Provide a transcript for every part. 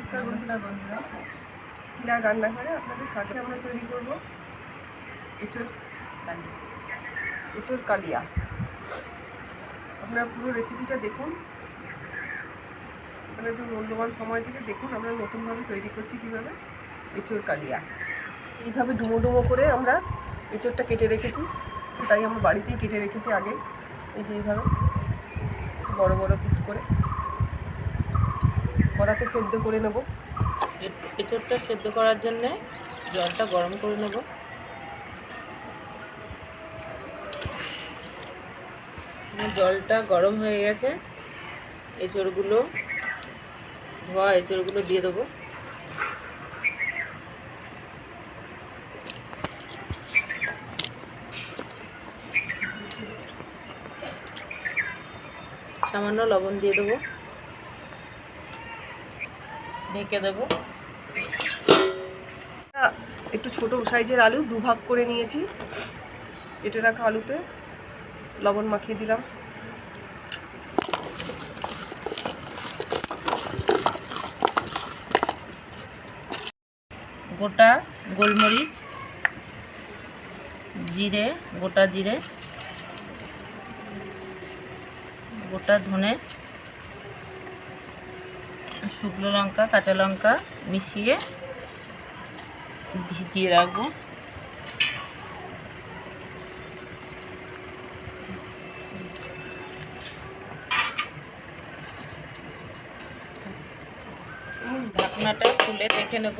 নমস্কার নমস্কার বন্ধুরা। শিলার রান্নাঘরে আপনাদের সাথে আমরা তৈরি করব। এঁচোর কালি এঁচোর কালিয়া। আপনারা পুরো রেসিপিটা দেখুন। আপনারা একটু মূল্যবান সময় থেকে দেখুন আমরা নতুনভাবে তৈরি করছি কীভাবে। এঁচোর কালিয়া। এইভাবে ডুমো ডুমো করে আমরা এঁচোরটা কেটে রেখেছি। তাই আমরা বাড়িতেই কেটে রেখেছি আগে। এই যে এইভাবে বড় বড় পিস করে। কড়াতে সেদ্ধ করে নেব। এঁচোড়টা সেদ্ধ করার জন্য জলটা গরম করে নেব। জলটা গরম হয়ে গেছে। এঁচড়গুলো, ধোয়া এঁচড়গুলো দিয়ে দেবো। সামান্য লবণ দিয়ে দেবো। ঢেকে দেবো। একটু ছোট সাইজের আলু দুভাগ করে নিয়েছি। কেটে রাখা আলুতে। লবণ মাখিয়ে দিলাম। গোটা গোলমরিচ জিরে গোটা জিরে গোটা ধনে শুকনো লঙ্কা কাঁচা লঙ্কা মিশিয়ে ভিজিয়ে রাখব। ঢাকনাটা খুলে দেখে নেব।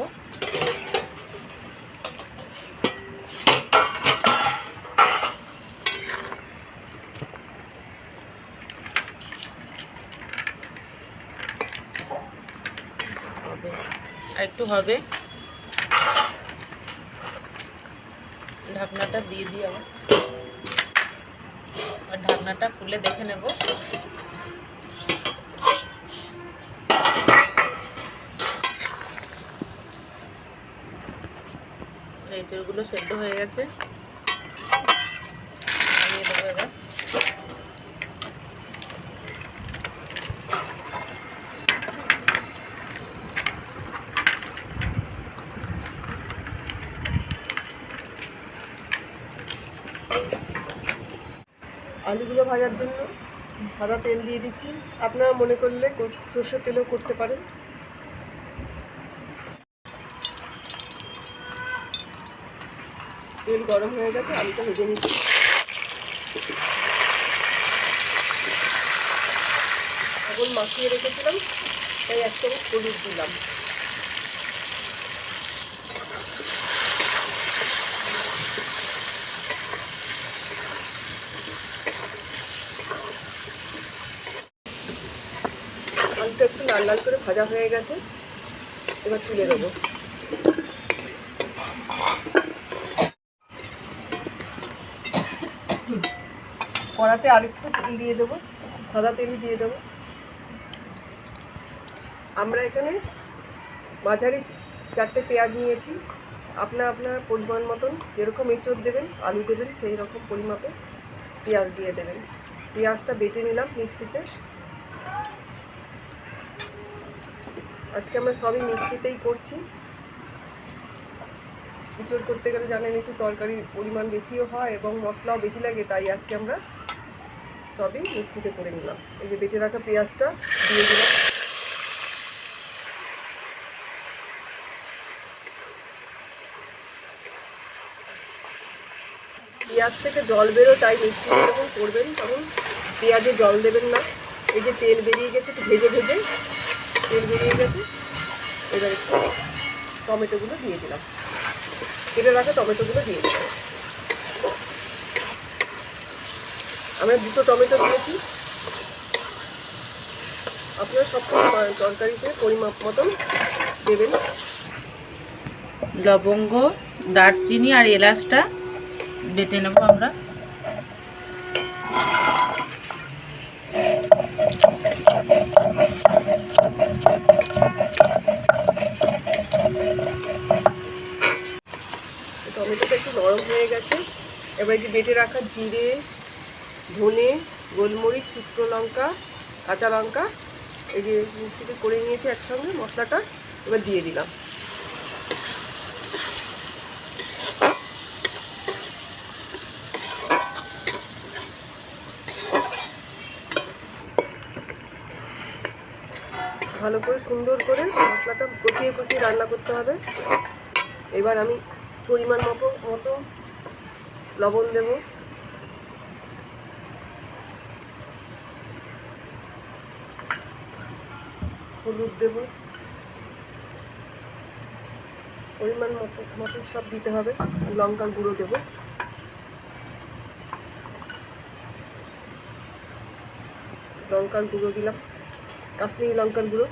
একটু হবে। ঢাকনাটা দিয়ে দিই আমার আর ঢাকনাটা খুলে দেখে নেব। এঁচড়গুলো সেদ্ধ হয়ে গেছে। নামিয়ে দেবো এবার। আলুগুলো ভাজার জন্য সাদা তেল দিয়ে দিচ্ছি। আপনারা মনে করলে কর- সর্ষের তেলেও করতে পারেন। তেল গরম হয়ে গেছে, আলুটা ভেজে নিচ্ছি। এখন মাখিয়ে রেখেছিলাম, তাই এক হলুদ দিলাম। আলুটা একটু লাল লাল করে ভাজা হয়ে গেছে, এবার তুলে দেবো কড়াতে আরেকটু তেল দিয়ে দেবো, সাদা তেলই দিয়ে দেবো। আমরা এখানে মাঝারি চারটে পেঁয়াজ নিয়েছি আপনার আপনার পরিমাণ মতন, যেরকম এঁচড় দেবেন, আলু দেবেন, সেই রকম পরিমাপে পেঁয়াজ দিয়ে দেবেন। পেঁয়াজটা বেটে নিলাম মিক্সিতে আজকে আমরা সবই মিক্সিতেই করছি। ইঁচড় করতে গেলে জানেন একটু তরকারির পরিমাণ বেশিও হয় এবং মশলাও বেশি লাগে, তাই আজকে আমরা সবই মিক্সিতে করে নিলাম। এই যে বেটে রাখা পেঁয়াজটা দিয়ে দিলাম। পেঁয়াজ থেকে জল বেরো তাই মিক্সিতে যখন করবেন তখন পেঁয়াজে জল দেবেন না। এই যে তেল বেরিয়ে গেছে, একটু ভেজে ভেজে তেল বেরিয়ে গেছে। এবার একটু টমেটোগুলো দিয়ে দিলাম। কেটে রাখা টমেটোগুলো দিয়ে দিলাম। আমরা দুটো টমেটো দিয়েছি। আপনারা সব তরকারিতে পরিমাপ মতন দেবেন। লবঙ্গ, দারচিনি আর এলাচটা বেটে নেব আমরা। টমেটোটা একটু নরম হয়ে গেছে। এবার যে বেটে রাখা জিরে, ধনে, গোলমরিচ, শুকনো লঙ্কা, কাঁচা লঙ্কা, এই যে মিক্সিতে করে নিয়েছি একসঙ্গে মশলাটা, এবার দিয়ে দিলাম ভালো করে সুন্দর করে মশলাটা কষিয়ে কষিয়ে রান্না করতে হবে। এবার আমি পরিমাণ মতো মতো লবণ দেব। হলুদ দেব। পরিমাণ মতো মতো সব দিতে হবে। লঙ্কার গুঁড়ো দেব। লঙ্কার গুঁড়ো দিলাম। কাশ্মীরি লঙ্কার গুঁড়ো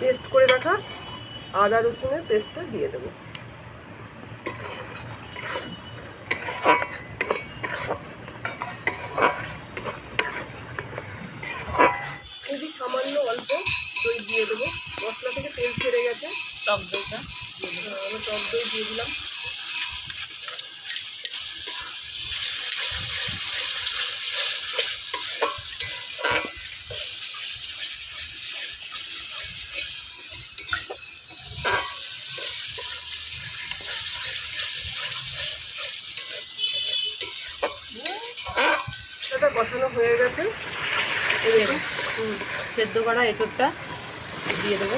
পেস্ট করে রাখা আদা রসুনের পেস্টটা দিয়ে দেবো খুবই সামান্য অল্প দই দিয়ে দেবো মশলা থেকে তেল ছেড়ে গেছে টক দইটা দিয়ে দেবো। আহ, আমি টক দই দিয়ে দিলাম এটা কষানো হয়ে গেছে এই দেখুন। হুম সেদ্ধ করা এঁচোড়টা দিয়ে দেবো।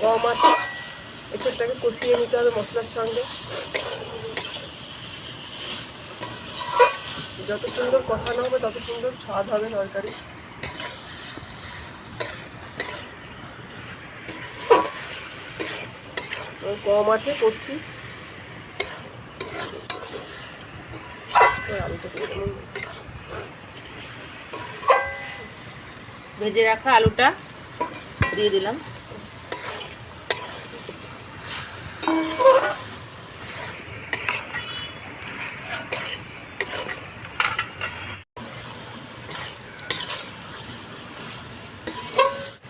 কম আছে। কষিয়ে নিতে হবে মশলার সঙ্গে। যত সুন্দর কষানো হবে, তত সুন্দর স্বাদ হবে তরকারি। কম আছে করছি। ভেজে রাখা আলুটা দিয়ে দিলাম।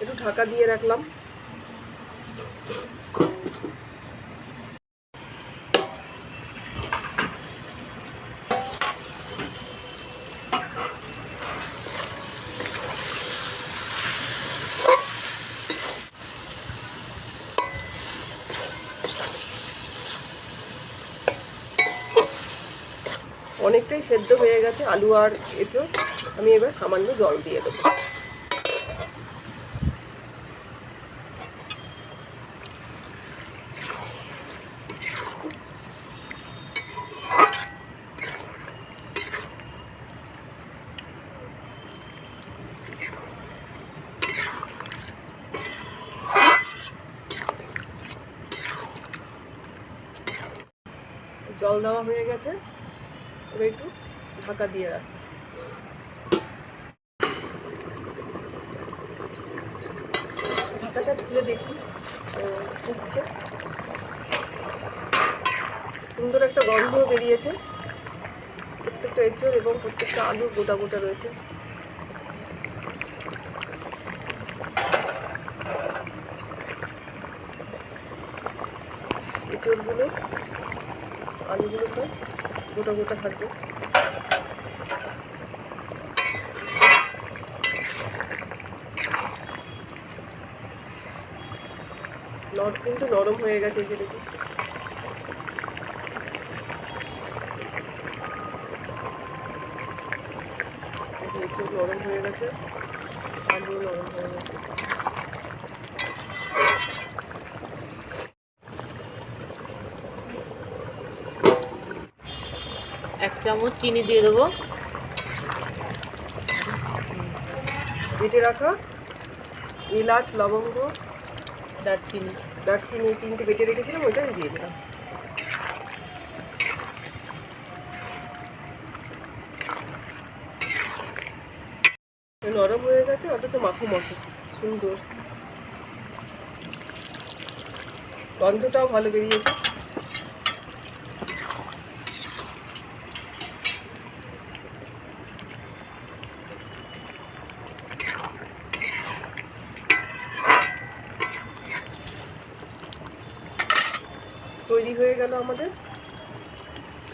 একটু ঢাকা দিয়ে রাখলাম। অনেকটাই সেদ্ধ হয়ে গেছে আলু আর এঁচো আমি এবার সামান্য জল দিয়ে দেবো। জল দেওয়া হয়ে গেছে। এবার একটু ঢাকা দিয়ে রাখ খুলে দেখি সুন্দর একটা গন্ধ বেরিয়েছে। প্রত্যেকটা এঁচড় এবং প্রত্যেকটা আলু গোটা গোটা রয়েছে। এঁচড়গুলো, আলুগুলো সব গোটা গোটা থাকবে। নট কিন্তু নরম হয়ে গেছে এই যে দেখুন। নরম হয়ে গেছে আলু নরম হয়ে গেছে। এক চামচ চিনি দিয়ে দেবো। বেটে রাখা। এলাচ লবঙ্গ দারচিনি। দারচিনি তিনটে বেটে রেখেছিলাম ওইটা দিয়ে দিলাম। নরম হয়ে গেছে অথচ মাখো মাখো সুন্দর। গন্ধটাও ভালো বেরিয়েছে। তৈরি হয়ে গেল আমাদের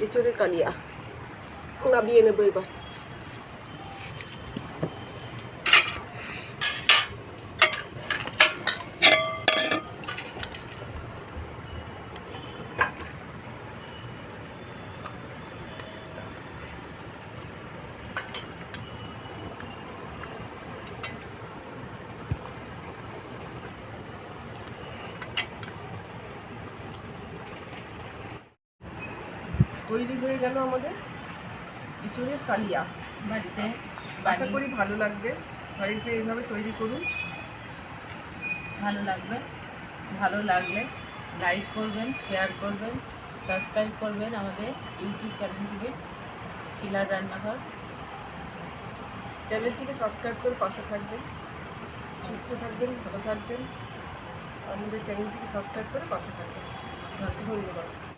এঁচড়ে কালিয়া। নামিয়ে নেব এবার। তৈরি হয়ে গেল আমাদের ইঁচড়ের কালিয়া। বাড়িতে আশা করি ভালো লাগবে। বাড়িতে এইভাবে তৈরি করুন। ভালো লাগবে ভালো লাগলে লাইক করবেন শেয়ার করবেন সাবস্ক্রাইব করবেন আমাদের ইউটিউব চ্যানেলটিকে শিলার রান্নাঘর। চ্যানেলটিকে সাবস্ক্রাইব করে পাশে থাকবেন সুস্থ থাকবেন ভালো থাকবেন। আমাদের চ্যানেলটিকে সাবস্ক্রাইব করে পাশে থাকবেন। ধন্যবাদ।